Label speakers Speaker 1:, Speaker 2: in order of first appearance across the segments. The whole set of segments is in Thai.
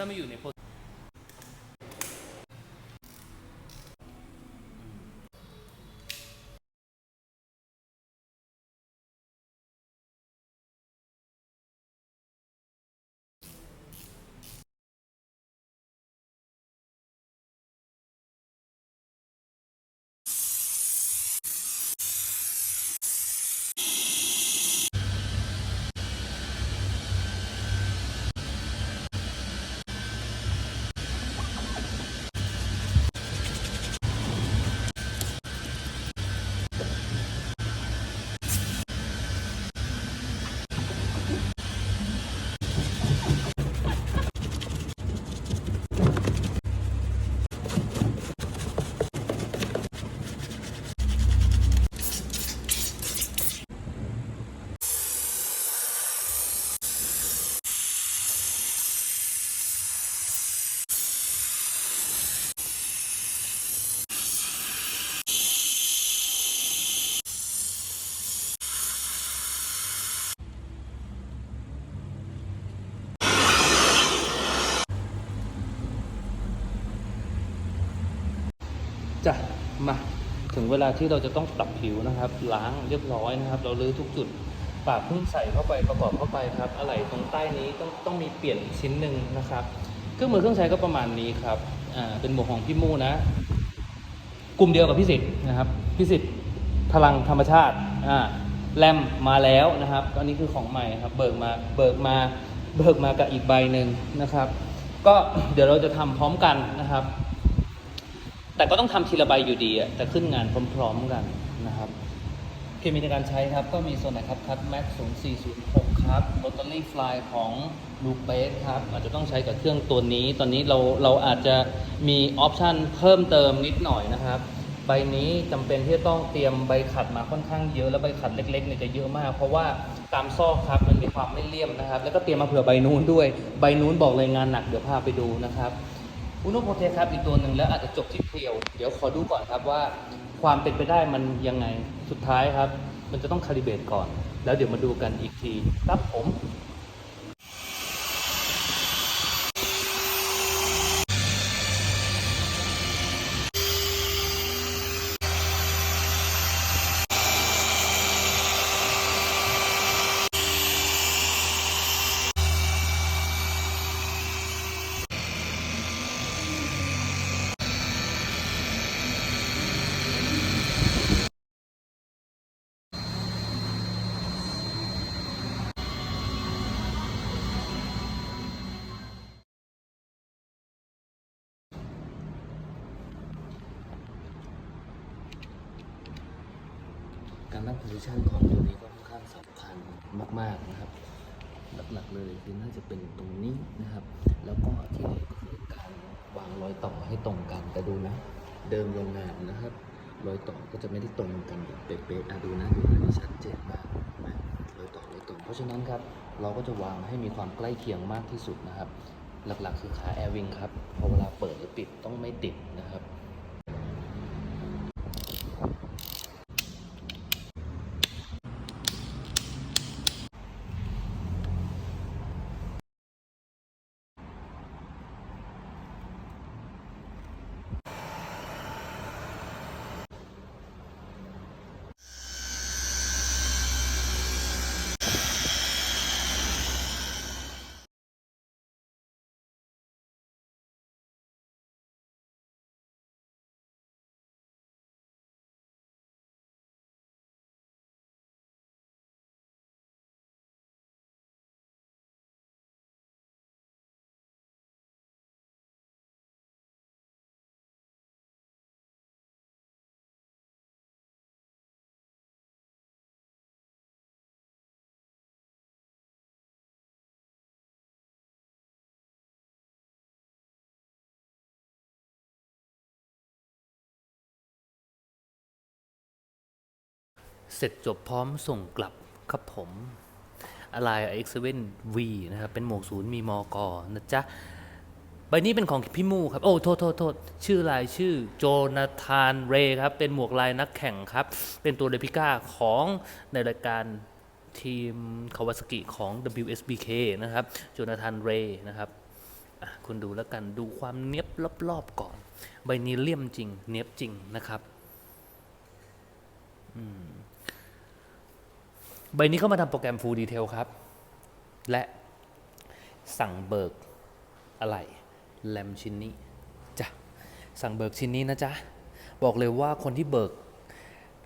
Speaker 1: ถ้าไม่อยู่ในโพ มาถึงเวลาที่เราจะต้องปรับผิวนะครับ ล้างเรียบร้อยนะครับ เราลื้อทุกจุดปากเพิ่งใส่เข้าไปประกอบเข้าไปครับอะไรตรงใต้นี้ต้องต้องมีเปลี่ยนชิ้นหนึ่งนะครับ เครื่องมือเครื่องใช้ก็ประมาณนี้ครับอ่าเป็นหมวกของพี่มู่นะ กลุ่มเดียวกับพี่สิทธ์นะครับพี่สิทธ์พลังธรรมชาติอ่าแรมมาแล้วนะครับอันนี้คือของใหม่ครับ เบิกมาเบิกมาเบิกมากับอีกใบหนึ่งนะครับ ก็เดี๋ยวเราจะทำพร้อมกันนะครับ แต่ก็ต้องทำทีละใบอยู่ดีอะแต่ขึ้นงานพร้อมๆกันนะครับเคมีในการใช้ครับ ก็มีส่วนไหนครับคัตแม็กซ์0406 ครับลอตเตอรี่ฟลายของลูเบสครับ อาจจะต้องใช้กับเครื่องตัวนี้ ตอนนี้เราเราอาจจะมีออปชันเพิ่มเติมนิดหน่อยนะครับ ใบนี้จำเป็นที่จะต้องเตรียมใบขัดมาค่อนข้างเยอะ แล้วใบขัดเล็กๆเนี่ยจะเยอะมาก เพราะว่าตามซอกครับมันมีความไม่เลี่ยมนะครับ แล้วก็เตรียมมาเผื่อใบนู้นด้วย ใบนู้นบอกเลยงานหนักเดี๋ยวพาไปดูนะครับ อุนโพเทสครับอีกตัวหนึ่งแล้วอาจจะจบที่เพรียว เดี๋ยวขอดูก่อนครับว่าความเป็นไปได้มันยังไงสุดท้ายครับ มันจะต้องคาลิเบตก่อน แล้วเดี๋ยวมาดูกันอีกทีครับผม การตั้งโพซิชันของตัวนี้ก็ค่อนข้างสำคัญมาก ๆนะครับหลักๆเลยคือน่าจะเป็นตรงนี้นะครับ แล้วก็ที่เหลือก็คือการวางรอยต่อให้ตรงกันแต่ดูนะ เดิมโรงงานนะครับ รอยต่อก็จะไม่ได้ตรงกันแบบเป๊ะๆอะดูนะดูนะนี่ชัดเจนมากนะรอยต่อรอยตรง เพราะฉะนั้นครับเราก็จะวางให้มีความใกล้เคียงมากที่สุดนะครับ หลักๆ คือขาแอร์วิงครับพอเวลาเปิดหรือปิดต้องไม่ติดนะครับ เสร็จจบพร้อมส่งกลับครับผมอะไร X7V นะครับ เป็นหมวกศูนย์มีมอกอนะจ๊ะ ใบนี้เป็นของพี่มูครับ โอ้ โทษโทษโทษชื่อลายชื่อโจนาธานเรย์ครับ เป็นหมวกลายนักแข่งครับ เป็นตัวเดพิก้าของในรายการทีมคาวาสกิของ WSBK นะครับ โจนาธานเรย์นะครับคุณดูแล้วกันดูความเนี้ยบรอบๆก่อน ใบนี้เลี่ยมจริง เนี้ยบจริงนะครับ อืม ใบนี้เข้ามาทำโปรแกรม Full Detail ครับ และสั่งเบิกอะไรแลมชิ้นนี้จ้ะสั่งเบิกชิ้นนี้นะจ๊ะ บอกเลยว่าคนที่เบิก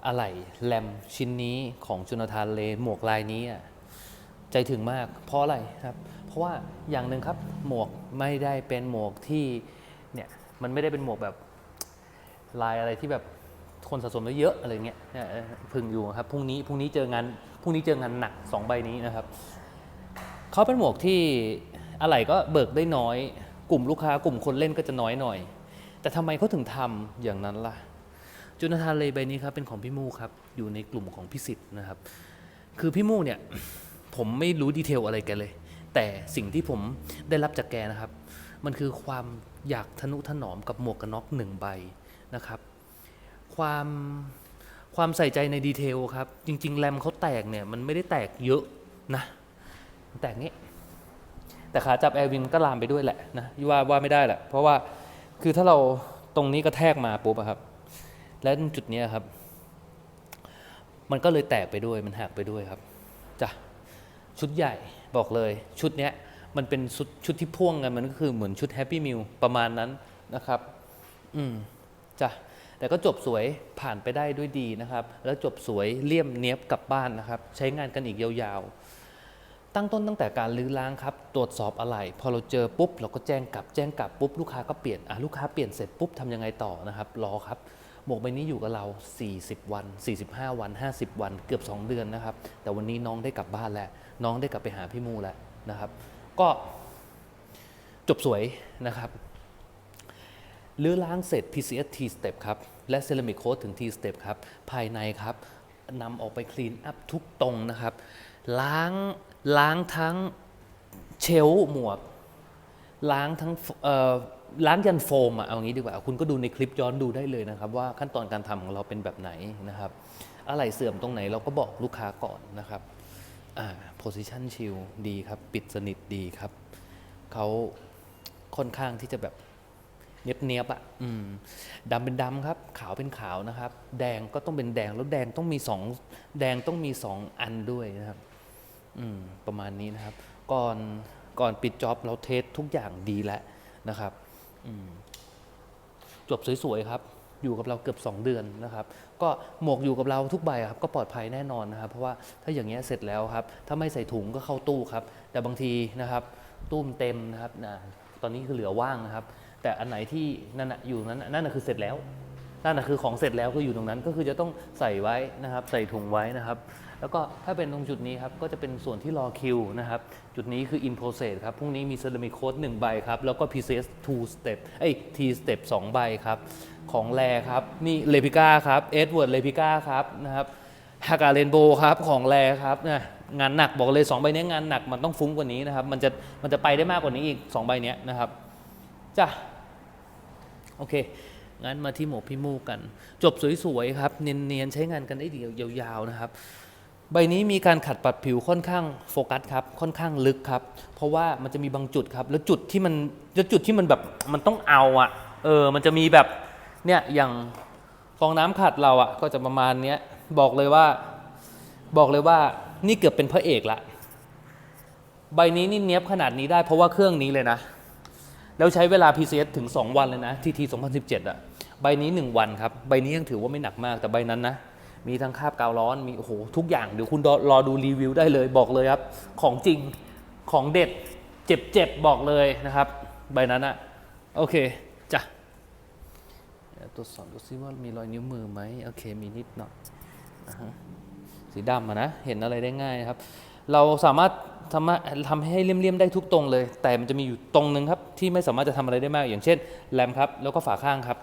Speaker 1: อะไรแลมชิ้นนี้ของจุนทานเลหมวกลายนี้อะใจถึงมากเพราะอะไรครับ เพราะว่าอย่างหนึ่งครับหมวกไม่ได้เป็นหมวกที่เนี่ยมันไม่ได้เป็นหมวกแบบลายอะไรที่แบบ คนสะสมไว้เยอะอะไรเงี้ยพึงอยู่ครับพรุ่งนี้พรุ่งนี้เจองานพรุ่งนี้เจองานหนักสองใบนี้นะครับเขาเป็นหมวกที่อะไรก็เบิกได้น้อย กลุ่มลูกค้ากลุ่มคนเล่นก็จะน้อยหน่อย แต่ทำไมเขาถึงทำอย่างนั้นล่ะจุนทานเลยใบนี้ครับเป็นของพี่มูครับอยู่ในกลุ่มของพิสิทธิ์นะครับ คือพี่มูเนี่ยผมไม่รู้ดีเทลอะไรแกันเลย แต่สิ่งที่ผมได้รับจากแกนะครับ มันคือความอยากทนุถนอมกับหมวกกันน็อกหนึ่งใบนะครับ ความความใส่ใจในดีเทลครับ จริง ๆ แรมเขาแตกเนี่ย มันไม่ได้แตกเยอะนะ แตกงี้ แต่ขาจับแอร์วินก็ลามไปด้วยแหละนะว่าว่าไม่ได้แหละ เพราะว่าคือถ้าเราตรงนี้กระแทกมาปุ๊บครับ และจุดนี้ครับ มันก็เลยแตกไปด้วยมันหักไปด้วยครับจ้ะชุดใหญ่บอกเลย ชุดเนี้ยมันเป็นชุดชุดที่พ่วงกันมันก็คือเหมือนชุดแฮปปี้มิลประมาณนั้นนะครับ อืมจ้ะ แต่ก็จบสวยผ่านไปได้ด้วยดีนะครับ แล้วจบสวยเลี่ยมเนี้ยบกลับบ้านนะครับ ใช้งานกันอีกยาวๆ ตั้งต้นตั้งแต่การลื้อล้างครับ ตรวจสอบอะไร พอเราเจอปุ๊บ เราก็แจ้งกลับแจ้งกลับปุ๊บลูกค้าก็เปลี่ยนอะลูกค้าเปลี่ยนเสร็จปุ๊บทำยังไงต่อนะครับ รอครับหมวกใบนี้อยู่กับเรา 40 วัน 45 วัน 50 วัน เกือบ 2 เดือนนะครับ แต่วันนี้น้องได้กลับบ้านแล้ว น้องได้กลับไปหาพี่มูแล้วนะครับ ก็จบสวยนะครับ ลื้อล้างเสร็จ PCS T step ครับ และเซรามิกโค้ดถึง T step ครับ ภายในครับนำออกไปคลีนอัพทุกตรงนะครับ ล้างล้างทั้งเชลฟ์หมวก ล้างทั้งล้างยันโฟมอะเอางี้ดีกว่า คุณก็ดูในคลิปย้อนดูได้เลยนะครับ ว่าขั้นตอนการทำของเราเป็นแบบไหนนะครับ อะไรเสื่อมตรงไหนเราก็บอกลูกค้าก่อนนะครับอ่า position chill ดีครับ ปิดสนิทดีครับ เขาค่อนข้างที่จะแบบ เนียบเนียบๆอะดำเป็นดำครับ ขาวเป็นขาวนะครับ แดงก็ต้องเป็นแดงแล้วแดงต้องมีสองแดงต้องมีสองอันด้วยนะครับ อืมประมาณนี้นะครับ ก่อนก่อนปิดจ็อบเราเทสทุกอย่างดีแล้วนะครับอืมจบสวยๆครับ อยู่กับเราเกือบ 2 เดือนนะครับ ก็หมวกอยู่กับเราทุกใบครับ ก็ปลอดภัยแน่นอนนะครับ เพราะว่าถ้าอย่างเงี้ยเสร็จแล้วครับ ถ้าไม่ใส่ถุงก็เข้าตู้ครับ แต่บางทีนะครับ ตู้มเต็มนะครับนะตอนนี้คือเหลือว่างนะครับ แต่อันไหนที่นั่นนะอยู่นั้นนั่นนะคือเสร็จแล้วนั่นนะคือของเสร็จแล้วคืออยู่ตรงนั้นก็คือจะต้องใส่ไว้นะครับ ใส่ถุงไว้นะครับ แล้วก็ถ้าเป็นตรงจุดนี้ครับก็จะเป็นส่วนที่รอคิวนะครับ จุดนี้คือ in process ครับพรุ่งนี้มี ceramic coat 1ใบครับ แล้วก็ PCS 2 step เอ้ T step 2 ใบครับ ของแรครับ นี่เลพิก้าครับ Edward เลพิก้าครับนะครับฮากาเรนโบครับของแรครับนะงานหนักบอกเลย2ใบนี้งานหนักมันต้องฟุ้งกว่านี้นะครับ มันจะมันจะไปได้มากกว่านี้อีก 2 ใบนี้นะครับจ้ะ โอเค งั้นมาที่หมวกพี่มูกัน จบสวยๆครับ เนียนๆ ใช้งานกันได้ดียาวๆนะครับ ใบนี้มีการขัดปัดผิวค่อนข้างโฟกัสครับ ค่อนข้างลึกครับ เพราะว่ามันจะมีบางจุดครับ แล้วจุดที่มันแล้วจุดที่มันแบบมันต้องเอาอะเออ มันจะมีแบบเนี่ยอย่างฟองน้ำขัดเราอะก็จะประมาณเนี้ยบอกเลยว่าบอกเลยว่านี่เกือบเป็นพระเอกละ ใบนี้นี่เนี้ยบขนาดนี้ได้เพราะว่าเครื่องนี้เลยนะ แล้วใช้เวลา PCS ถึง 2 วันเลยนะ TT 2017 อะ ใบนี้ 1 วันครับ ใบนี้ยังถือว่าไม่หนักมากแต่ใบนั้นนะ มีทั้งคาบกาวร้อน มีโอ้โหทุกอย่าง เดี๋ยวคุณรอรอดูรีวิวได้เลยบอกเลยครับ ของจริงของเด็ดเจ็บเจ็บบอกเลยนะครับ ใบนั้นอะโอเคจ้ะตรวจสอบดูซิว่ามีรอยนิ้วมือไหมโอเคมีนิดหน่อยสีดำอะนะ เห็นอะไรได้ง่ายครับ เราสามารถ ทำให้ทำให้เลี่ยมๆได้ทุกตรงเลย แต่มันจะมีอยู่ตรงหนึ่งครับที่ไม่สามารถจะทำอะไรได้มาก อย่างเช่นแรมครับแล้วก็ฝาข้างครับ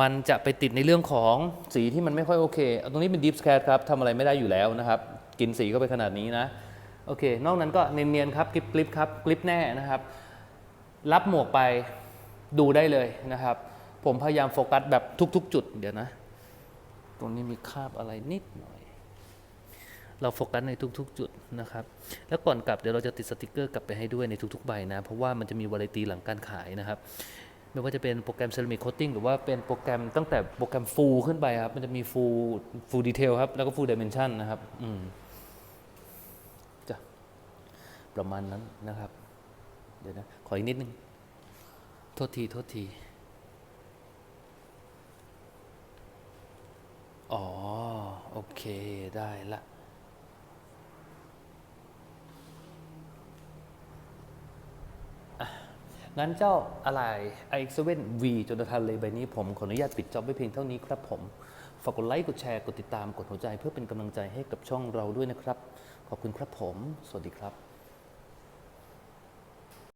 Speaker 1: มันจะไปติดในเรื่องของสีที่มันไม่ค่อยโอเคเอาตรงนี้เป็น deep scat ครับทำอะไรไม่ได้อยู่แล้วนะครับ กินสีเข้าไปขนาดนี้นะโอเคนอกนั้นก็เนียนๆครับกริบๆครับกริบแน่นะครับ รับหมวกไปดูได้เลยนะครับ ผมพยายามโฟกัสแบบทุก ๆ จุดเดี๋ยวนะ ตรงนี้มีคราบอะไรนิดหน่อย เราโฟกัสในทุก ๆ จุดนะครับ แล้วก่อนกลับเดี๋ยวเราจะติดสติกเกอร์กลับไปให้ด้วยในทุกๆใบนะ เพราะว่ามันจะมีวาไรตีหลังการขายนะครับ ไม่ว่าจะเป็นโปรแกรมเซรามิกโคตติ้งหรือว่าเป็นโปรแกรมตั้งแต่โปรแกรมฟูลขึ้นไปครับ มันจะมีฟูลฟูลดีเทลครับ แล้วก็ฟูลดิเมนชันนะครับ อืมจ้ะประมาณนั้นนะครับ เดี๋ยวนะ ขออีกนิดนึง โทษที โทษทีอ๋อ โอเค ได้ละ งั้นเจ้าอะไร iX7V จนทันเลยใบนี้ผมขออนุญาตปิดจ็อบไว้เพียงเท่านี้ครับผม ฝากกดไลค์ กดแชร์ กดติดตาม กดหัวใจเพื่อเป็นกำลังใจให้กับช่องเราด้วยนะครับ ขอบคุณครับผม สวัสดีครับ